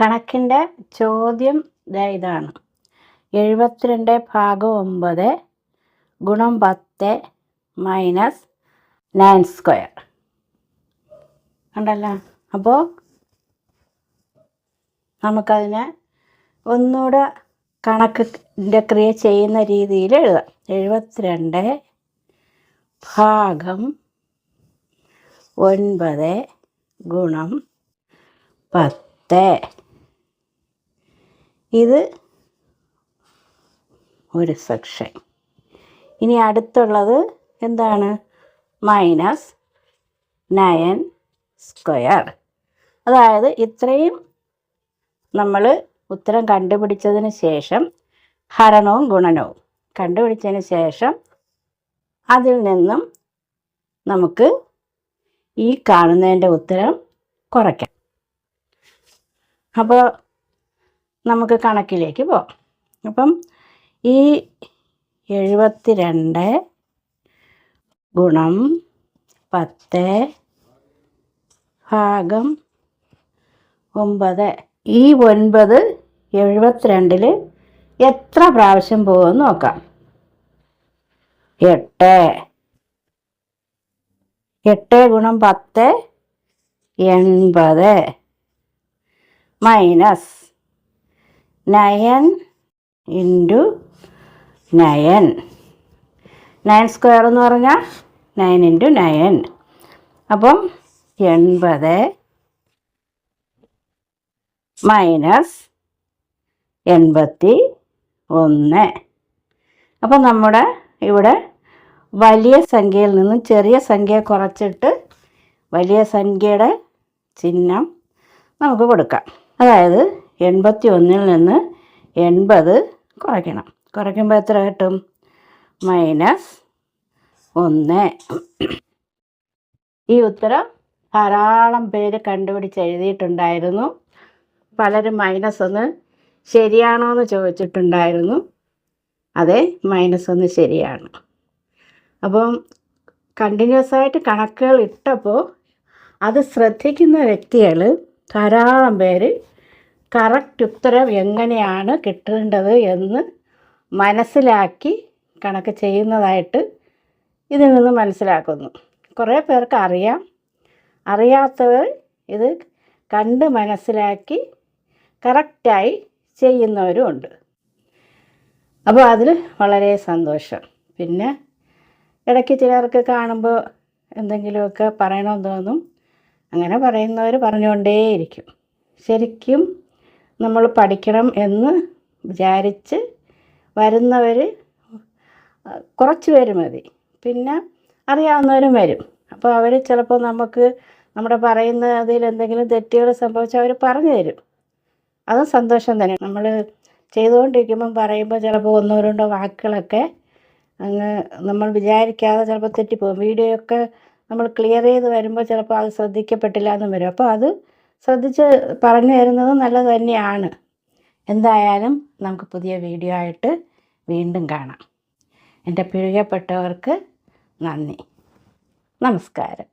കണക്കിന്റെ ചോദ്യം ഇതാണ്. എഴുപത്തിരണ്ട് ഭാഗം ഒമ്പത് ഗുണം പത്ത് മൈനസ് നയൻ സ്ക്വയർ. ഉണ്ടല്ലോ അപ്പോൾ നമുക്കതിനെ ഒന്നുകൂടെ കണക്കിന്റെ ക്രിയ ചെയ്യുന്ന രീതിയിൽ എഴുതാം. എഴുപത്തിരണ്ട് ഭാഗം ഒൻപത് ഗുണം പത്ത് ഇത് ഒരു സെക്ഷൻ ഇനി അടുത്തുള്ളത് എന്താണ്? മൈനസ് നയൻ സ്ക്വയർ അതായത് ഇത്രയും നമ്മൾ ഉത്തരം കണ്ടുപിടിച്ചതിന് ശേഷം ഹരണവും ഗുണനവും. കണ്ടുപിടിച്ചതിന് ശേഷം അതിൽ നിന്നും നമുക്ക് ഈ കാണുന്നതിന്റെ ഉത്തരം കുറയ്ക്കാം. അപ്പോൾ നമുക്ക് കണക്കിലേക്ക് പോകാം. അപ്പം ഈ എഴുപത്തി രണ്ട് ഗുണം പത്ത് ഭാഗം ഒമ്പത്. ഈ ഒൻപത് എഴുപത്തിരണ്ടിൽ എത്ര പ്രാവശ്യം പോകുമെന്ന് നോക്കാം. എട്ട്. എട്ട് ഗുണം പത്ത് എൺപത്. Minus nine into nine. Nine square എന്ന് പറഞ്ഞാൽ നയൻ ഇന്റു നയൻ. അപ്പം എൺപത് മൈനസ് എൺപത്തി ഒന്ന്. അപ്പം നമ്മുടെ ഇവിടെ വലിയ സംഖ്യയിൽ നിന്നും ചെറിയ സംഖ്യ കുറച്ചിട്ട് വലിയ സംഖ്യയുടെ ചിഹ്നം നമുക്ക് കൊടുക്കാം. അതായത് എൺപത്തി ഒന്നിൽ നിന്ന് എൺപത് കുറയ്ക്കണം. കുറയ്ക്കുമ്പോൾ എത്ര കിട്ടും? മൈനസ് ഒന്ന്. ഈ ഉത്തരം ധാരാളം പേര് കണ്ടുപിടിച്ച് എഴുതിയിട്ടുണ്ടായിരുന്നു. പലരും മൈനസ് ഒന്ന് ശരിയാണോ എന്ന് ചോദിച്ചിട്ടുണ്ടായിരുന്നു. അതെ മൈനസ് ഒന്ന് ശരിയാണ്. അപ്പം കണ്ടിന്യൂസ് ആയിട്ട് കണക്കുകൾ ഇട്ടപ്പോൾ അത് ശ്രദ്ധിക്കുന്ന വ്യക്തികൾ ധാരാളം പേര് കറക്റ്റ് ഉത്തരം എങ്ങനെയാണ് കിട്ടേണ്ടത് എന്ന് മനസ്സിലാക്കി കണക്ക് ചെയ്യുന്നതായിട്ട് ഇതിൽ നിന്ന് മനസ്സിലാക്കുന്നു. കുറേ പേർക്ക് അറിയാം. അറിയാത്തവർ ഇത് കണ്ട് മനസ്സിലാക്കി കറക്റ്റായി ചെയ്യുന്നവരും ഉണ്ട്. അപ്പോൾ അതിൽ വളരെ സന്തോഷം. പിന്നെ ഇടയ്ക്ക് ചിലർക്ക് കാണുമ്പോൾ എന്തെങ്കിലുമൊക്കെ പറയണമെന്ന് തോന്നും. അങ്ങനെ പറയുന്നവർ പറഞ്ഞുകൊണ്ടേയിരിക്കും. ശരിക്കും നമ്മൾ പഠിക്കണം എന്ന് വിചാരിച്ച് വരുന്നവർ കുറച്ച് പേര് മതി. പിന്നെ അറിയാവുന്നവരും വരും. അപ്പോൾ അവർ ചിലപ്പോൾ നമുക്ക് നമ്മുടെ പറയുന്ന അതിൽ എന്തെങ്കിലും തെറ്റുകൾ സംഭവിച്ചാൽ അവർ പറഞ്ഞു തരും. അതും സന്തോഷം തന്നെ. നമ്മൾ ചെയ്തുകൊണ്ടിരിക്കുമ്പം പറയുമ്പോൾ ചിലപ്പോൾ ഒന്നോ രണ്ടോ വാക്കുകളൊക്കെ അങ്ങ് നമ്മൾ വിചാരിക്കാതെ ചിലപ്പോൾ തെറ്റിപ്പോകും. വീഡിയോ ഒക്കെ നമ്മൾ ക്ലിയർ ചെയ്ത് വരുമ്പോൾ ചിലപ്പോൾ അത് ശ്രദ്ധിക്കപ്പെട്ടില്ല എന്നും വരും. അപ്പോൾ അത് ശ്രദ്ധിച്ച് പറഞ്ഞു തരുന്നത് നല്ലത് തന്നെയാണ്. എന്തായാലും നമുക്ക് പുതിയ വീഡിയോ ആയിട്ട് വീണ്ടും കാണാം. എന്റെ പിഴുകപ്പെട്ടവർക്ക് നന്ദി. നമസ്കാരം.